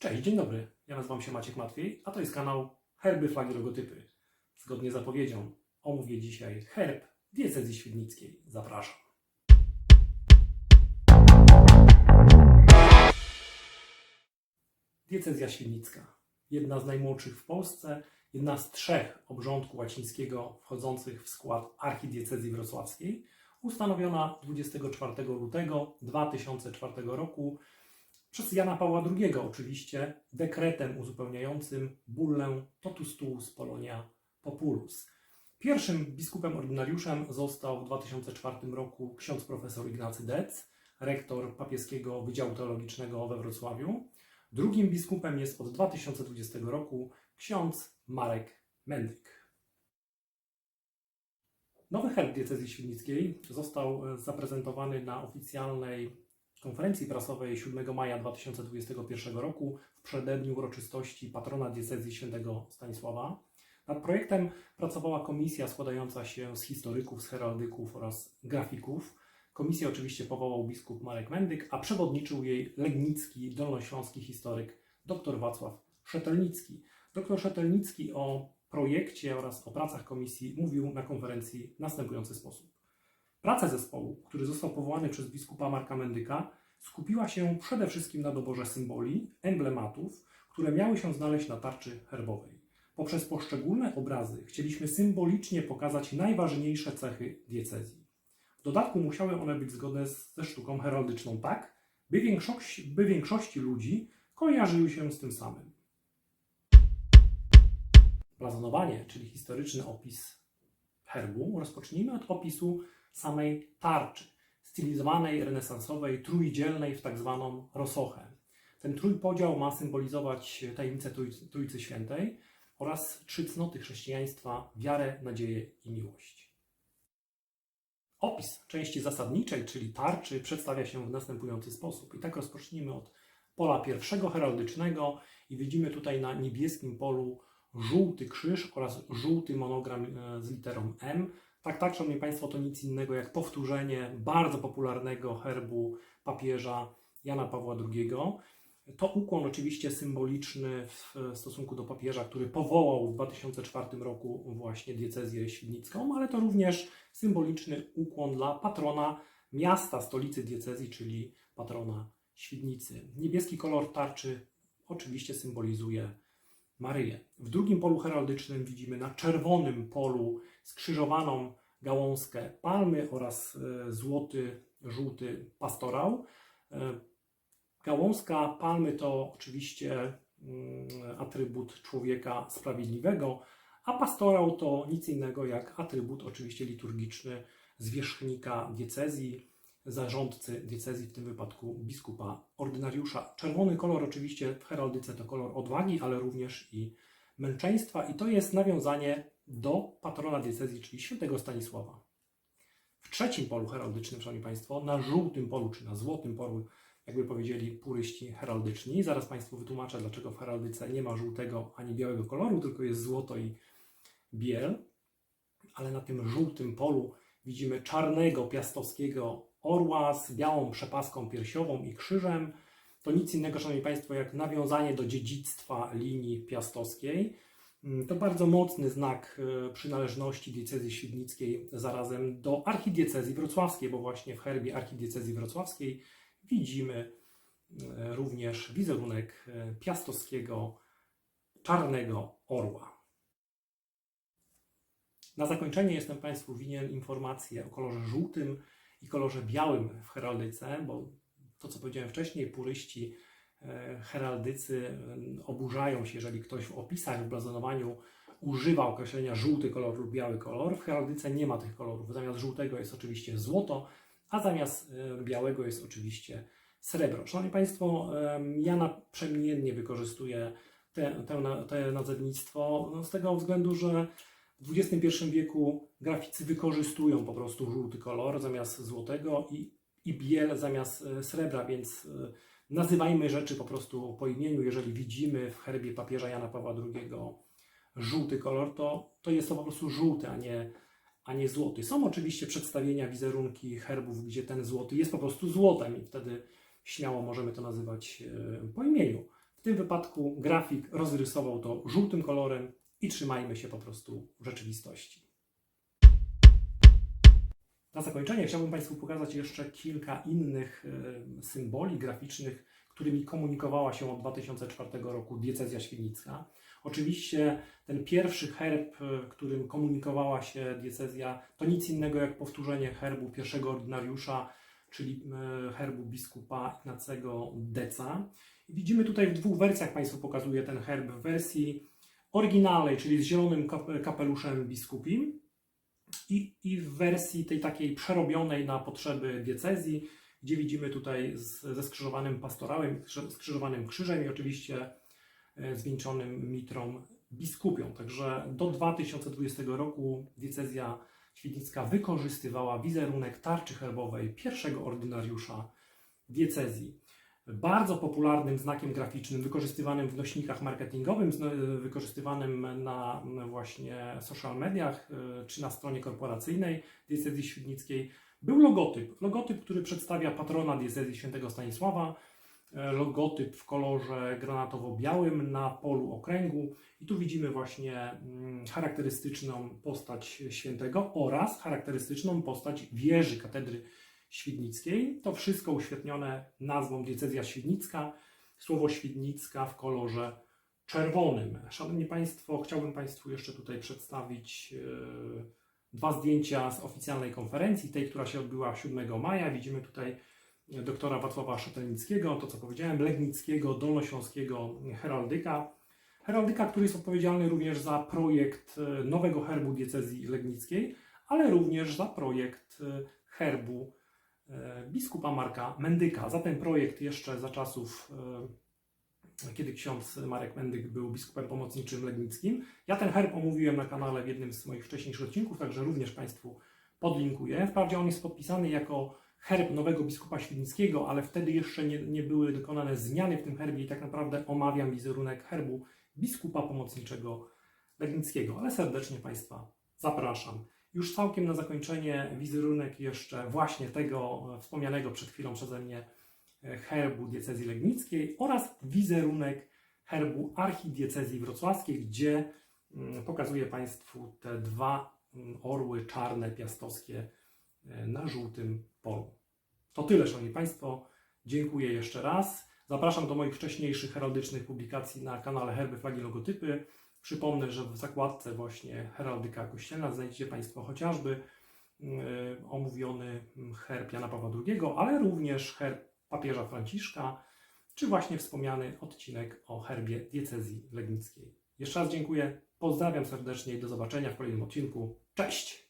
Cześć, dzień dobry. Ja nazywam się Maciek Matwiej, a to jest kanał Herby, Flagi, Logotypy. Zgodnie z zapowiedzią omówię dzisiaj herb diecezji świdnickiej. Zapraszam. Diecezja świdnicka. Jedna z najmłodszych w Polsce, jedna z trzech obrządku łacińskiego wchodzących w skład archidiecezji wrocławskiej, ustanowiona 24 lutego 2004 roku przez Jana Pawła II oczywiście dekretem uzupełniającym bullę Totus Tuus Polonia Populus. Pierwszym biskupem ordynariuszem został w 2004 roku ksiądz profesor Ignacy Dec, rektor papieskiego Wydziału Teologicznego we Wrocławiu. Drugim biskupem jest od 2020 roku ksiądz Marek Mendyk. Nowy herb diecezji świdnickiej został e, zaprezentowany na oficjalnej konferencji prasowej 7 maja 2021 roku w przededniu uroczystości patrona diecezji świętego Stanisława. Nad projektem pracowała komisja składająca się z historyków, z heraldyków oraz grafików. Komisję oczywiście powołał biskup Marek Mendyk, a przewodniczył jej legnicki, dolnośląski historyk dr Wacław Szetelnicki. Dr Szetelnicki o projekcie oraz o pracach komisji mówił na konferencji w następujący sposób. Praca zespołu, który został powołany przez biskupa Marka Mendyka, skupiła się przede wszystkim na doborze symboli, emblematów, które miały się znaleźć na tarczy herbowej. Poprzez poszczególne obrazy chcieliśmy symbolicznie pokazać najważniejsze cechy diecezji. W dodatku musiały one być zgodne ze sztuką heraldyczną tak, by większość, by większości ludzi kojarzyły się z tym samym. Blazonowanie, czyli historyczny opis herbu, rozpocznijmy od opisu samej tarczy, stylizowanej, renesansowej, trójdzielnej w tak zwaną rosochę. Ten trójpodział ma symbolizować tajemnicę Trójcy, Trójcy Świętej oraz trzy cnoty chrześcijaństwa wiarę, nadzieję i miłość. Opis części zasadniczej, czyli tarczy, przedstawia się w następujący sposób. I tak rozpocznijmy od pola pierwszego heraldycznego i widzimy tutaj na niebieskim polu żółty krzyż oraz żółty monogram e, z literą M. Tak, tak, szanowni Państwo, to nic innego jak powtórzenie bardzo popularnego herbu papieża Jana Pawła II. To ukłon oczywiście symboliczny w stosunku do papieża, który powołał w 2004 roku właśnie diecezję świdnicką, ale to również symboliczny ukłon dla patrona miasta, stolicy diecezji, czyli patrona Świdnicy. Niebieski kolor tarczy oczywiście symbolizuje Maryję. W drugim polu heraldycznym widzimy na czerwonym polu skrzyżowaną gałązkę palmy oraz e, złoty, żółty pastorał. E, Gałązka palmy to oczywiście mm, atrybut człowieka sprawiedliwego, a pastorał to nic innego jak atrybut oczywiście liturgiczny zwierzchnika diecezji, zarządcy diecezji, w tym wypadku biskupa ordynariusza. Czerwony kolor oczywiście w heraldyce to kolor odwagi, ale również i męczeństwa i to jest nawiązanie do patrona diecezji, czyli świętego Stanisława. W trzecim polu heraldycznym, szanowni Państwo, na żółtym polu, czy na złotym polu, jakby powiedzieli puryści heraldyczni. Zaraz Państwu wytłumaczę, dlaczego w heraldyce nie ma żółtego ani białego koloru, tylko jest złoto i biel. Ale na tym żółtym polu widzimy czarnego piastowskiego orła z białą przepaską piersiową i krzyżem. To nic innego, Szanowni Państwo, jak nawiązanie do dziedzictwa linii piastowskiej. Mm, To bardzo mocny znak e, przynależności diecezji świdnickiej zarazem do archidiecezji wrocławskiej, bo właśnie w herbie archidiecezji wrocławskiej widzimy e, również wizerunek e, piastowskiego czarnego orła. Na zakończenie jestem Państwu winien informację o kolorze żółtym i kolorze białym w heraldyce, bo to, co powiedziałem wcześniej, puryści e, heraldycy e, oburzają się, jeżeli ktoś w opisach, w blazonowaniu używa określenia żółty kolor lub biały kolor. W heraldyce nie ma tych kolorów. Zamiast żółtego jest oczywiście złoto, a zamiast e, białego jest oczywiście srebro. Szanowni Państwo, ja naprzemiennie wykorzystuję te, te, te nazewnictwo no, z tego względu, że w XXI wieku graficy wykorzystują po prostu żółty kolor zamiast złotego i, i biel zamiast e, srebra, więc e, nazywajmy rzeczy po prostu po imieniu. Jeżeli widzimy w herbie papieża Jana Pawła II żółty kolor, to, to jest to po prostu żółty, a nie, a nie złoty. Są oczywiście przedstawienia, wizerunki herbów, gdzie ten złoty jest po prostu złotem i wtedy śmiało możemy to nazywać e, po imieniu. W tym wypadku grafik rozrysował to żółtym kolorem i trzymajmy się po prostu rzeczywistości. Na zakończenie chciałbym Państwu pokazać jeszcze kilka innych e, symboli graficznych, którymi komunikowała się od 2004 roku diecezja świdnicka. Oczywiście ten pierwszy herb, e, którym komunikowała się diecezja, to nic innego jak powtórzenie herbu pierwszego ordynariusza, czyli e, herbu biskupa Ignacego Deca. Widzimy tutaj w dwóch wersjach Państwu pokazuję ten herb. W wersji oryginalnej, czyli z zielonym kap- kapeluszem biskupim, i, i w wersji tej takiej przerobionej na potrzeby diecezji, gdzie widzimy tutaj z, ze skrzyżowanym pastorałem, skrzyżowanym krzyżem i oczywiście e, zwieńczonym mitrą biskupią. Także do 2020 roku diecezja świdnicka wykorzystywała wizerunek tarczy herbowej pierwszego ordynariusza diecezji. Bardzo popularnym znakiem graficznym, wykorzystywanym w nośnikach marketingowych, wykorzystywanym na właśnie social mediach y, czy na stronie korporacyjnej diecezji świdnickiej, był logotyp. Logotyp, który przedstawia patrona diecezji świętego Stanisława. E, Logotyp w kolorze granatowo-białym na polu okręgu. I tu widzimy właśnie mm, charakterystyczną postać świętego oraz charakterystyczną postać wieży katedry świdnickiej. To wszystko uświetnione nazwą diecezja świdnicka. Słowo świdnicka w kolorze czerwonym. Szanowni Państwo, chciałbym Państwu jeszcze tutaj przedstawić e, dwa zdjęcia z oficjalnej konferencji, tej, która się odbyła 7 maja. Widzimy tutaj doktora Wacława Szetelnickiego, to co powiedziałem, Legnickiego, Dolnośląskiego Heraldyka. Heraldyka, który jest odpowiedzialny również za projekt e, nowego herbu diecezji legnickiej, ale również za projekt e, herbu e, biskupa Marka Mendyka. Za ten projekt jeszcze za czasów, e, kiedy ksiądz Marek Mendyk był biskupem pomocniczym legnickim. Ja ten herb omówiłem na kanale w jednym z moich wcześniejszych odcinków, także również Państwu podlinkuję. Wprawdzie on jest podpisany jako herb nowego biskupa świdnickiego, ale wtedy jeszcze nie, nie były dokonane zmiany w tym herbie i tak naprawdę omawiam wizerunek herbu biskupa pomocniczego legnickiego, ale serdecznie Państwa zapraszam. Już całkiem na zakończenie wizerunek jeszcze właśnie tego e, wspomnianego przed chwilą przeze mnie e, herbu diecezji legnickiej oraz wizerunek herbu archidiecezji wrocławskiej, gdzie mm, pokazuję Państwu te dwa mm, orły czarne piastowskie e, na żółtym polu. To tyle, Szanowni Państwo. Dziękuję jeszcze raz. Zapraszam do moich wcześniejszych heraldycznych publikacji na kanale Herby, Flagi, Logotypy. Przypomnę, że w zakładce właśnie Heraldyka Kościelna znajdziecie Państwo chociażby mm, omówiony herb Jana Pawła II, ale również herb papieża Franciszka, czy właśnie wspomniany odcinek o herbie diecezji legnickiej. Jeszcze raz dziękuję, pozdrawiam serdecznie i do zobaczenia w kolejnym odcinku. Cześć!